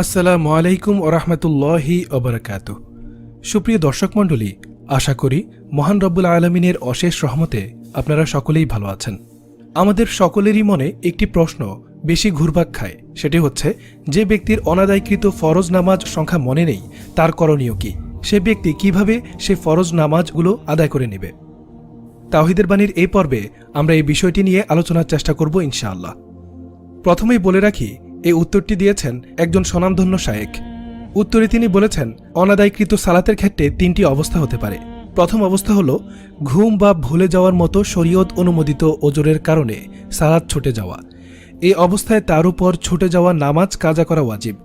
আসসালামু আলাইকুম ওরহমতুল্লাহি অবরাকাত সুপ্রিয় দর্শক মণ্ডলী, আশা করি মহান রব্বুল আলমিনের অশেষ রহমতে আপনারা সকলেই ভালো আছেন। আমাদের সকলেরই মনে একটি প্রশ্ন বেশি ঘুরপাক খায়, সেটি হচ্ছে, যে ব্যক্তির অনাদায়কৃত ফরজ নামাজ সংখ্যা মনে নেই, তার করণীয় কি? সে ব্যক্তি কীভাবে সে ফরজ নামাজগুলো আদায় করে নেবে? তাহিদের বাণীর এই পর্বে আমরা এই বিষয়টি নিয়ে আলোচনার চেষ্টা করব ইনশাআল্লাহ। প্রথমেই বলে রাখি এই উত্তরটি দিয়েছেন একজন স্বনামধন্য শায়েক। উত্তরে তিনি বলেছেন, অনাদায়কৃত সালাতের ক্ষেত্রে তিনটি অবস্থা হতে পারে। প্রথম অবস্থা হল, ঘুম বা ভুলে যাওয়ার মতো শরীয়ত অনুমোদিত ওজরের কারণে সালাত ছুটে যাওয়া। এই অবস্থায় তার উপর ছুটে যাওয়া নামাজ কাজা করা ওয়াজিব।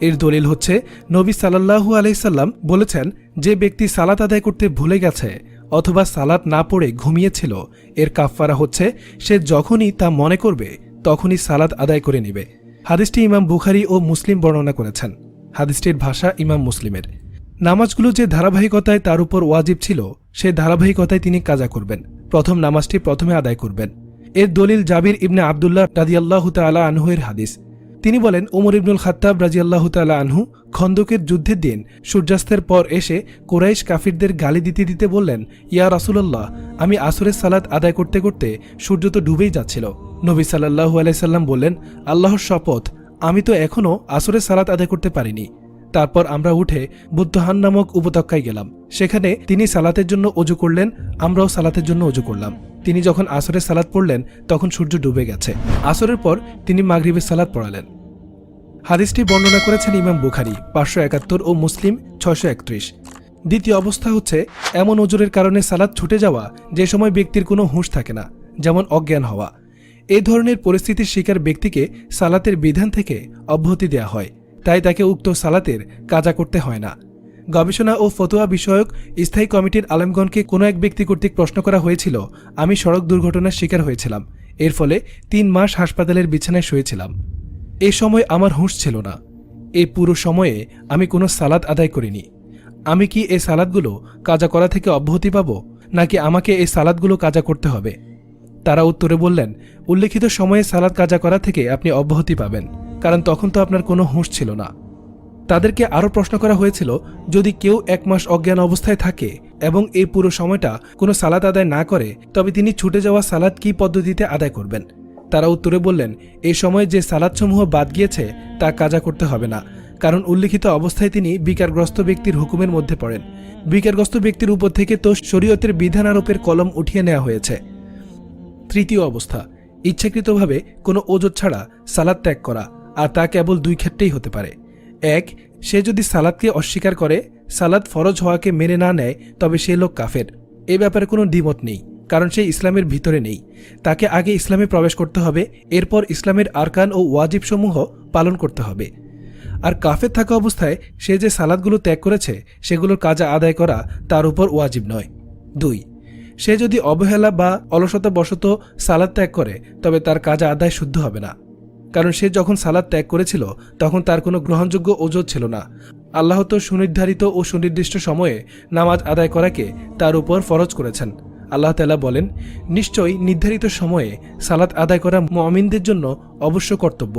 এর দলিল হচ্ছে, নবী সাল্লাহু আলাইসাল্লাম বলেছেন, যে ব্যক্তি সালাত আদায় করতে ভুলে গেছে অথবা সালাত না পড়ে ঘুমিয়েছিল, এর কাফফারা হচ্ছে, সে যখনই তা মনে করবে, তখনই সালাত আদায় করে নেবে। হাদিসটি ইমাম বুখারি ও মুসলিম বর্ণনা করেছেন। হাদিসটির ভাষা ইমাম মুসলিমের। নামাজগুলো যে ধারাবাহিকতায় তার উপর ওয়াজিব ছিল, সে ধারাবাহিকতায় তিনি কাজা করবেন। প্রথম নামাজটি প্রথমে আদায় করবেন। এর দলিল জাবির ইবনে আবদুল্লাহ রাজিয়াল্লাহ তালা আনহুয়ের হাদিস। তিনি বলেন ওমর ইবনুল খাত্তাব রাজিয়াল্লাহ তালা আনহু খন্দকের যুদ্ধের দিন সূর্যাস্তের পর এসে কোরাইশ কাফিরদের গালি দিতে দিতে বললেন, ইয়া রাসুলাল্লাহ, আমি আসরের সালাদ আদায় করতে করতে সূর্য তো ডুবেই যাচ্ছিল। নবী সাল্লাহু আলাইসাল্লাম বললেন, আল্লাহর শপথ, আমি তো এখনও আসরের সালাত আদায় করতে পারিনি। তারপর আমরা উঠে বুদ্ধহান নামক উপত্যকায় গেলাম। সেখানে তিনি সালাতের জন্য অজু করলেন, আমরাও সালাতের জন্য অজু করলাম। তিনি যখন আসরের সালাত পড়লেন, তখন সূর্য ডুবে গেছে। আসরের পর তিনি মাগরিবের সালাত পড়ালেন। হাদিসটি বর্ণনা করেছেন ইমাম বুখারি, পাঁচশো একাত্তর ও মুসলিম, ছয়শো একত্রিশ। দ্বিতীয় অবস্থা হচ্ছে, এমন ওজরের কারণে সালাদ ছুটে যাওয়া যে সময় ব্যক্তির কোনো হুঁশ থাকে না, যেমন অজ্ঞান হওয়া। এ ধরনের পরিস্থিতির শিকার ব্যক্তিকে সালাতের বিধান থেকে অব্যাহতি দেয়া হয়। তাই তাকে উক্ত সালাতের কাজা করতে হয় না। গবেষণা ও ফতোয়া বিষয়ক স্থায়ী কমিটির আলমগণকে কোনো এক ব্যক্তি কর্তৃক প্রশ্ন করা হয়েছিল, আমি সড়ক দুর্ঘটনার শিকার হয়েছিলাম। এর ফলে তিন মাস হাসপাতালের বিছানায় শুয়েছিলাম। এ সময় আমার হুঁশ ছিল না। এই পুরো সময়ে আমি কোনো সালাদ আদায় করিনি। আমি কি এই সালাদগুলো কাজা করা থেকে অব্যাহতি পাব, নাকি আমাকে এই সালাদগুলো কাজা করতে হবে? তারা উত্তরে বললেন, উল্লেখিত সময়ে সালাদ কাজা করা থেকে আপনি অব্যাহতি পাবেন। কারণ তখন তো আপনার কোনো হুঁশ ছিল না। তাদেরকে আরও প্রশ্ন করা হয়েছিল, যদি কেউ এক মাস অজ্ঞান অবস্থায় থাকে এবং এই পুরো সময়টা কোনো সালাদ আদায় না করে, তবে তিনি ছুটে যাওয়া সালাদ কী পদ্ধতিতে আদায় করবেন? তারা উত্তরে বললেন, এই সময় যে সালাদসমূহ বাদ গিয়েছে, তা কাজা করতে হবে না। কারণ উল্লিখিত অবস্থায় তিনি বিকারগ্রস্ত ব্যক্তির হুকুমের মধ্যে পড়েন। বিকারগ্রস্ত ব্যক্তির উপর থেকে তো শরীয়তের বিধান আরোপের কলম উঠিয়ে নেওয়া হয়েছে। তৃতীয় অবস্থা, ইচ্ছাকৃতভাবে কোনো ওজোর ছাড়া সালাদ ত্যাগ করা। আর তা কেবল দুই ক্ষেত্রেই হতে পারে। এক, সে যদি সালাদকে অস্বীকার করে, সালাদ ফরজ হওয়াকে মেনে না নেয়, তবে সে লোক কাফের। এ ব্যাপারে কোনো দ্বিমত নেই, কারণ সে ইসলামের ভিতরে নেই। তাকে আগে ইসলামে প্রবেশ করতে হবে, এরপর ইসলামের আরকান ও ওয়াজিবসমূহ পালন করতে হবে। আর কাফের থাকা অবস্থায় সে যে সালাদগুলো ত্যাগ করেছে, সেগুলোর কাজা আদায় করা তার উপর ওয়াজিব নয়। দুই, সে যদি অবহেলা বা অলসতা বশত সালাদ ত্যাগ করে, তবে তার কাজা আদায় শুদ্ধ হবে না। কারণ সে যখন সালাদ ত্যাগ করেছিল, তখন তার কোনো গ্রহণযোগ্য ওজোর ছিল না। আল্লাহ তো সুনির্ধারিত ও সুনির্দিষ্ট সময়ে নামাজ আদায় করাকে তার উপর ফরজ করেছেন। আল্লাহ তালা বলেন, নিশ্চয়ই নির্ধারিত সময়ে সালাত আদায় করা মমিনদের জন্য অবশ্য কর্তব্য।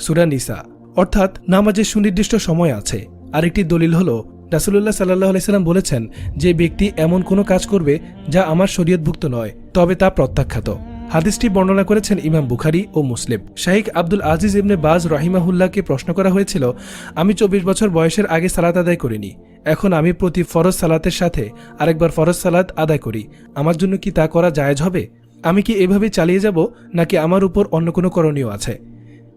সুরা নিসা। অর্থাৎ নামাজের সুনির্দিষ্ট সময় আছে। আরেকটি দলিল হল রাসুল্লাহ সাল্লাহ আলাইসাল্লাম বলেছেন, যে ব্যক্তি এমন কোনো কাজ করবে যা আমার শরীয়তভুক্ত নয়, তবে তা প্রত্যাখ্যাত। হাদিসটি বর্ণনা করেছেন ইমাম বুখারি ও মুসলিম। শাহিক আব্দুল আজিজ ইবনে বাজ রহিমাহুল্লাহকে প্রশ্ন করা হয়েছিল, আমি চব্বিশ বছর বয়সের আগে সালাত আদায় করিনি। এখন আমি প্রতি ফরজ সালাতের সাথে আরেকবার ফরজ সালাত আদায় করি। আমার জন্য কি তা করা জায়েজ হবে? আমি কি এভাবে চালিয়ে যাব, নাকি আমার উপর অন্য কোনো করণীয় আছে?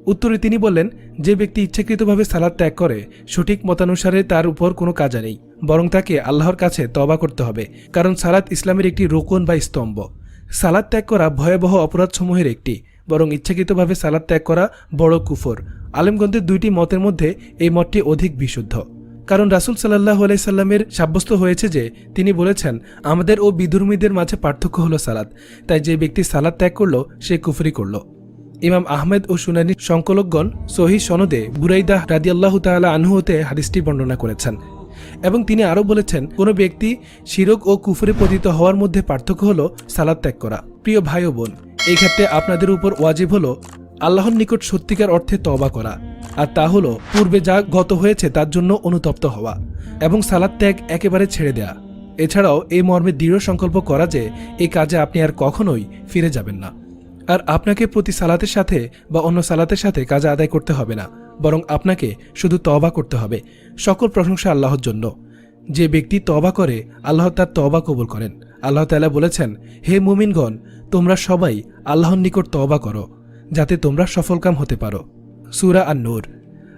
উত্তরে তিনি বললেন, যে ব্যক্তি ইচ্ছাকৃতভাবে সালাদ ত্যাগ করে, সঠিক মতানুসারে তার উপর কোনো কাজা নেই। বরং তাকে আল্লাহর কাছে তবা করতে হবে। কারণ সালাদ ইসলামের একটি রোকন বা স্তম্ভ। সালাদ ত্যাগ করা ভয়াবহ অপরাধসমূহের একটি, বরং ইচ্ছাকৃতভাবে সালাদ ত্যাগ করা বড় কুফর। আলেমগঞ্জের দুইটি মতের মধ্যে এই মতটি অধিক বিশুদ্ধ। কারণ রাসুল সাল্লাহ আলাইসাল্লামের সাব্যস্ত হয়েছে যে, তিনি বলেছেন, আমাদের ও বিধর্মীদের মাঝে পার্থক্য হলো সালাদ। তাই যে ব্যক্তি সালাদ ত্যাগ করল, সে কুফরি করল। ইমাম আহমেদ ও সুনানি সংকলকগণ সহি সনদে বুরাইদাহ রাদিয়াল্লাহু তাআলা আনহু হতে হাদিসটি বর্ণনা করেছেন। এবং তিনি আরও বলেছেন, কোনো ব্যক্তি শিরক ও কুফরে পতিত হওয়ার মধ্যে পার্থক্য হল সালাদ ত্যাগ করা। প্রিয় ভাই ও বোন, এই ক্ষেত্রে আপনাদের উপর ওয়াজিব হল আল্লাহর নিকট সত্যিকার অর্থে তবা করা, আর তা হলো পূর্বে যা গত হয়েছে তার জন্য অনুতপ্ত হওয়া এবং সালাদ ত্যাগ একেবারে ছেড়ে দেয়া। এছাড়াও এই মর্মে দৃঢ় সংকল্প করা যে, এই কাজে আপনি আর কখনোই ফিরে যাবেন না। আর আপনাকে প্রতি সালাতের সাথে বা অন্য সালাতের সাথে কাজ আদায় করতে হবে না। বরং আপনাকে শুধু তবা করতে হবে। সকল প্রশংসা আল্লাহর জন্য। যে ব্যক্তি তবা করে, আল্লাহ তার তবা কবুল করেন। আল্লাহ তালা বলেছেন, হে মুমিনগণ, তোমরা সবাই আল্লাহর নিকট তবা করো, যাতে তোমরা সফলকাম হতে পারো। সুরা আর নূর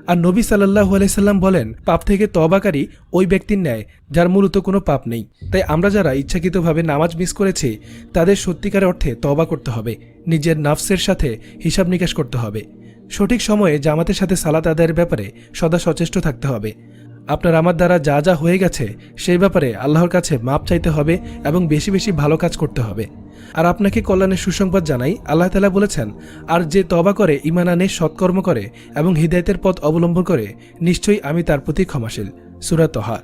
আর নবী সাল্লাহু আলাইসাল্লাম বলেন, পাপ থেকে তবাকারী ওই ব্যক্তির ন্যায়, যার মূলত কোনো পাপ নেই। তাই আমরা যারা ইচ্ছাকৃতভাবে নামাজ মিস করেছি, তাদের সত্যিকার অর্থে তবা করতে হবে। নিজের নাফসের সাথে হিসাব নিকাশ করতে হবে। সঠিক সময়ে জামাতের সাথে সালাত আদায়ের ব্যাপারে সদা সচেষ্ট থাকতে হবে। আপনার আমার দ্বারা যা যা হয়ে গেছে, সেই ব্যাপারে আল্লাহর কাছে মাপ চাইতে হবে এবং বেশি বেশি ভালো কাজ করতে হবে। আর আপনাকে কল্যাণের সুসংবাদ জানাই, আল্লাহ তালা বলেছেন, আর যে তবা করে ইমান আনে, সৎকর্ম করে এবং হৃদায়তের পথ অবলম্বন করে, নিশ্চয়ই আমি তার প্রতি ক্ষমাশীল। সুরা তহা।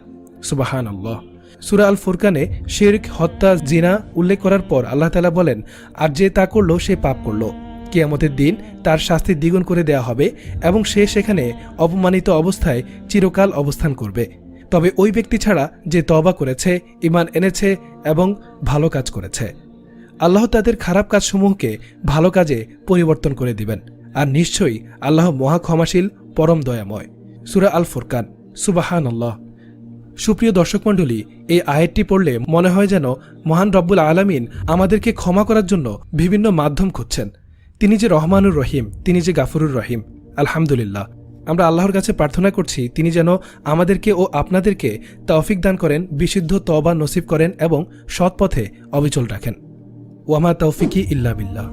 সুবাহান আল্লাহ সুরা আল ফুরকানে শির্ক, হত্যা, জিনা উল্লেখ করার পর আল্লাহ তালা বলেন, আর যে তা করল, সে পাপ করল। কিয়ামতের দিন তার শাস্তি দ্বিগুণ করে দেয়া হবে এবং সে সেখানে অপমানিত অবস্থায় চিরকাল অবস্থান করবে। তবে ওই ব্যক্তি ছাড়া যে তবা করেছে ইমান এনেছে এবং ভালো কাজ করেছে। আল্লাহ তাদের খারাপ কাজসমূহকে ভালো কাজে পরিবর্তন করে দিবেন। আর নিশ্চয়ই আল্লাহ মহা ক্ষমাশীল পরম দয়াময়। সুরা আল ফুরকান সুবাহান আল্লাহ সুপ্রিয় দর্শক মণ্ডলী, এই আয়াতটি পড়লে মনে হয় যেন মহান রব্বুল আলামিন আমাদেরকে ক্ষমা করার জন্য বিভিন্ন মাধ্যম খুঁজছেন। তিনি যে রহমানুর রহিম, তিনি যে গাফরুর রহিম, আলহামদুলিল্লাহ। আমরা আল্লাহর কাছে প্রার্থনা করছি, তিনি যেন আমাদেরকে ও আপনাদেরকে তৌফিক দান করেন, বিশুদ্ধ তবা নসিব করেন এবং সৎপথে অবিচল রাখেন। ওয়ামা তৌফিকি ইল্লা বিল্লাহ।